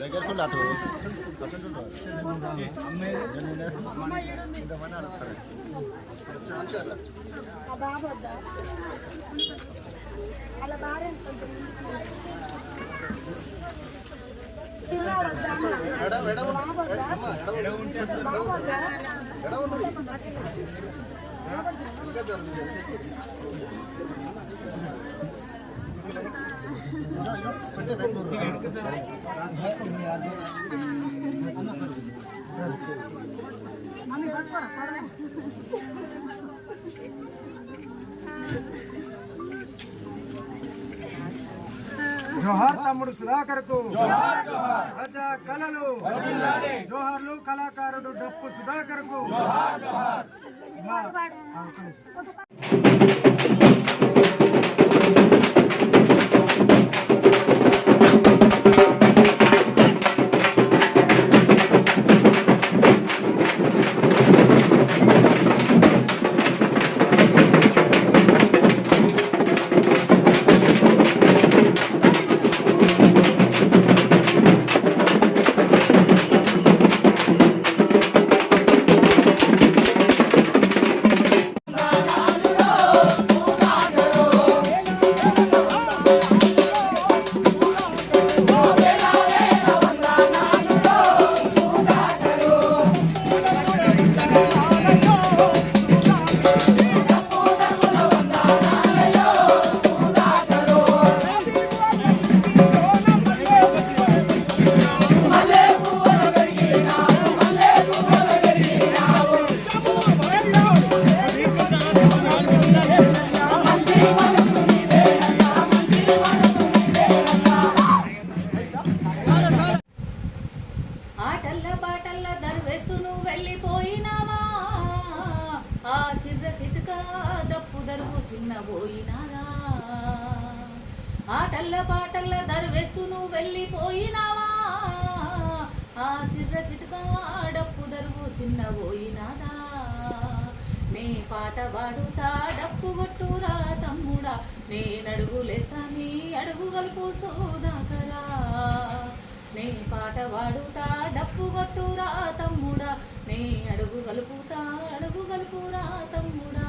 దగ్గరకు అటు ఇంతమంది అడుగుతారు చిన్నాడు జోహార్ తమ్ముడు సుధాకర్కు ప్రజా కళలు. జోహార్లు కళాకారుడు డప్పు సుధాకర్కు చిన్నబోయినారా ఆటల్ల పాటల్ల దర్వేస్తూ నువ్వు వెళ్ళిపోయినావా? ఆ సిర్ర సిటుక డప్పు దరువు చిన్నపోయినాదా నే పాట పాడుతా డప్పు కొట్టురా తమ్ముడా నేనడుగులేస్తా నీ అడుగు గలుపు సోదాకరా. నే పాట పాడుతా డప్పు కొట్టురా తమ్ముడా నే అడుగు గలుపుతా అడుగు గలుపురా తమ్ముడా.